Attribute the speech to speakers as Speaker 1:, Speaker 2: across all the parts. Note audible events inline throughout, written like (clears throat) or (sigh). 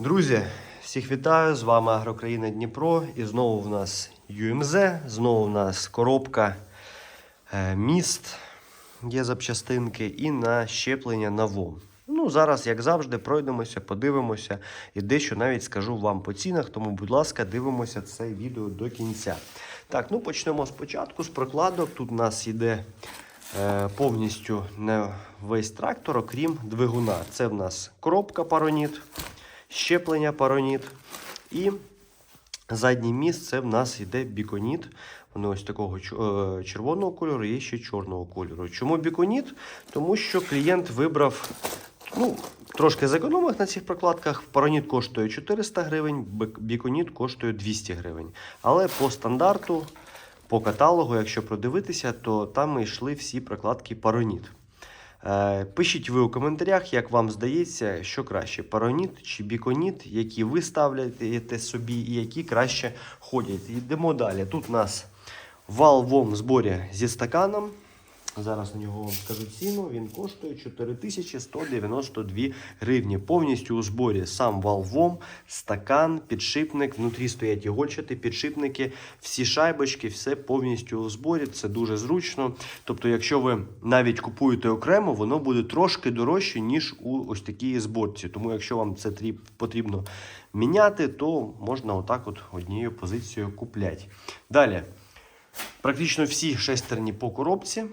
Speaker 1: Друзі, всіх вітаю! З вами Агрокраїна Дніпро. І знову в нас ЮМЗ, знову в нас коробка е, міст, є запчастинки, і на щеплення на ВОМ. Ну, зараз, як завжди, пройдемося, подивимося і дещо навіть скажу вам по цінах. Тому, будь ласка, дивимося це відео до кінця. Так, ну почнемо спочатку з прокладок. Тут у нас йде е, повністю не весь трактор, окрім двигуна. Це в нас коробка пароніт, щеплення пароніт і задній міст це в нас йде біконіт. Вони ось такого е, червоного кольору, є ще чорного кольору. Чому біконіт? Тому що клієнт вибрав ну, трошки зекономив на цих прокладках. Пароніт коштує 400 гривень, біконіт коштує 200 гривень. Але по стандарту, по каталогу, якщо продивитися, то там йшли всі прокладки пароніт. Е, Пишіть ви у коментарях, як вам здається, що краще: пароніт чи біконіт, які ви ставляєте собі і які краще ходять. Йдемо далі. Тут у нас вал в зборі зі стаканом. Зараз на нього вам скажу ціну. Він коштує 4192 гривні. Повністю у зборі сам валвом, стакан, підшипник. Внутрі стоять ігольчаті підшипники, всі шайбочки, все повністю у зборі. Це дуже зручно. Тобто, якщо ви навіть купуєте окремо, воно буде трошки дорожче, ніж у ось такій зборці. Тому, якщо вам це тріб- потрібно міняти, то можна отак от однією позицією купляти. Далі. Практично всі шестерні по коробці.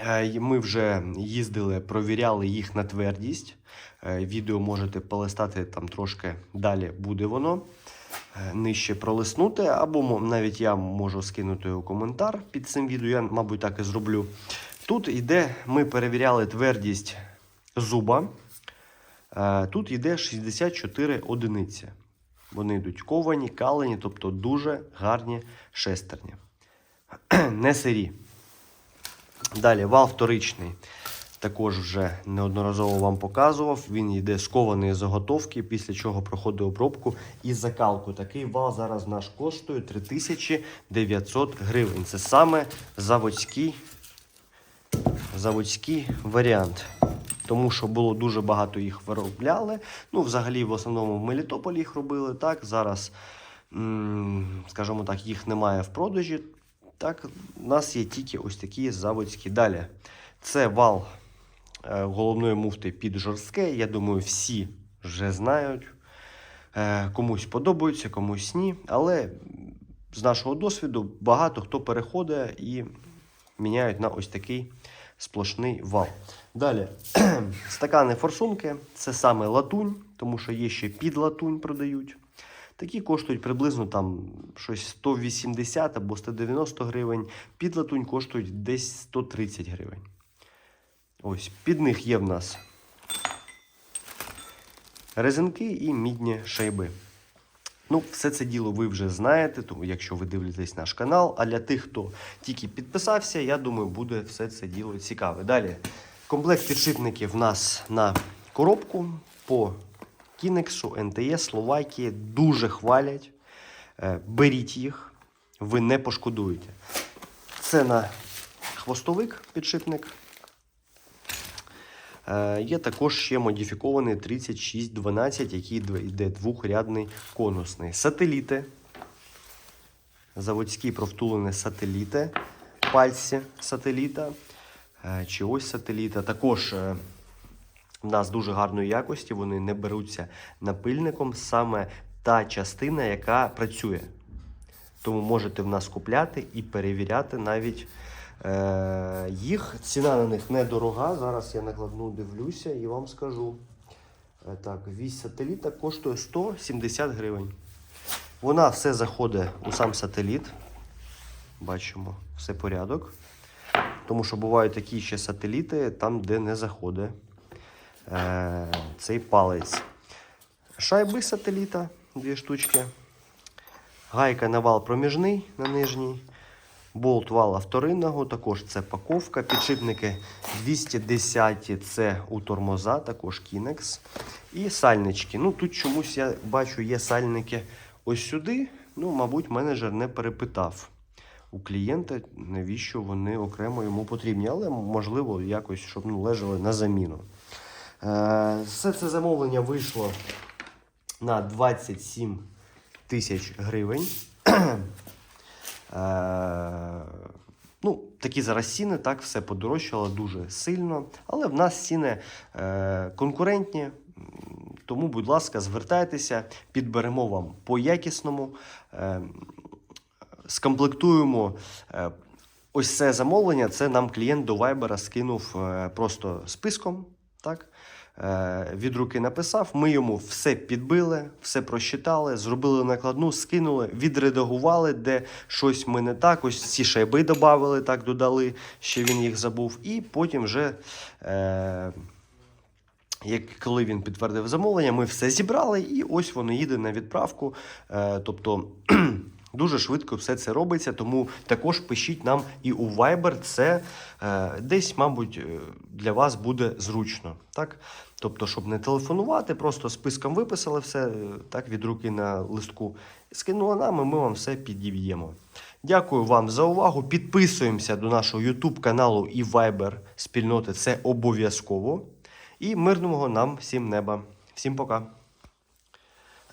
Speaker 1: Е, Ми вже їздили, провіряли їх на твердість. Е, Відео можете полистати там трошки далі буде воно. Е, Нижче пролиснути, або навіть я можу скинути у коментар під цим відео. Я, мабуть, так і зроблю. Тут йде, ми перевіряли твердість зуба. Тут йде 64 одиниці. Вони йдуть ковані, калені, тобто дуже гарні шестерні. (clears throat) Не сирі. Далі вал вторичний. Також вже неодноразово вам показував. Він йде скований заготовки, після чого проходить обробку і закалку. Такий вал зараз наш коштує 3900 гривень. Це саме заводський, заводський варіант. Тому що було дуже багато їх виробляли. Ну, взагалі, в основному в Мелітополі їх робили. Так, зараз, скажімо так, їх немає в продажі. Так, у нас є тільки ось такі заводські. Далі. Це вал е, головної муфти під жорстке. Я думаю, всі вже знають. Е, комусь подобається, комусь ні. Але з нашого досвіду багато хто переходить і міняють на ось такий сплошний вал. Далі (clears throat) стакани форсунки це саме латунь, тому що є ще під латунь продають. Такі коштують приблизно там щось 180 або 190 гривень. Під латунь коштують десь 130 гривень. Ось, під них є в нас резинки і мідні шайби. Ну, все це діло ви вже знаєте, тому якщо ви дивитесь наш канал. А для тих, хто тільки підписався, я думаю, буде все це діло цікаве. Далі, комплект підшипників в нас на коробку по Кінексу, НТС, Словакії дуже хвалять. Е, Беріть їх, ви не пошкодуєте. Це на хвостовик підшипник. Е, Є також ще модифікований 3612, який йде двохрядний конусний. Сателіти. Заводські провтулені сателіти, пальці сателіта. е, Чи ось сателіта. Також в нас дуже гарної якості, вони не беруться напильником. Саме та частина, яка працює. Тому можете в нас купляти і перевіряти навіть е, їх. Ціна на них недорога. Зараз я накладну дивлюся і вам скажу. Е, так, вісь сателіта коштує 170 гривень. Вона все заходить у сам сателіт. Бачимо, все порядок. Тому що бувають такі ще сателіти, там, де не заходить е, цей палець. Шайби сателіта, дві штучки. Гайка на вал проміжний на нижній. Болт вала вторинного, також це паковка. Підшипники 210 це у тормоза, також Кінекс. І сальнички. Ну тут чомусь я бачу, є сальники ось сюди. Ну, мабуть, менеджер не перепитав у клієнта, навіщо вони окремо йому потрібні. Але можливо, якось, щоб ну, лежали на заміну. Е, Все це замовлення вийшло на 27 тисяч гривень. Е, Ну, такі зараз ціни, так, все подорожчало дуже сильно. Але в нас ціни е, конкурентні. Тому, будь ласка, звертайтеся, підберемо вам по якісному, е, скомплектуємо. Е, ось це замовлення. Це нам клієнт до Viber скинув просто списком. Так? Е, від руки написав. Ми йому все підбили, все просчитали, зробили накладну, скинули, відредагували, де щось ми не так. Ось ці шайби додали, так додали, ще він їх забув. І потім вже. Е, як коли він підтвердив замовлення, ми все зібрали, і ось воно їде на відправку. Е, тобто (clears throat) дуже швидко все це робиться. Тому також пишіть нам і у Viber. Це е, десь, мабуть, е, для вас буде зручно. Так? Тобто, щоб не телефонувати, просто списком виписали все е, так від руки на листку. Скинули нам, і ми вам все підіб'ємо. Дякую вам за увагу. Підписуємося до нашого YouTube каналу і Viber спільноти. Це обов'язково. І мирного нам всім неба. Всім пока.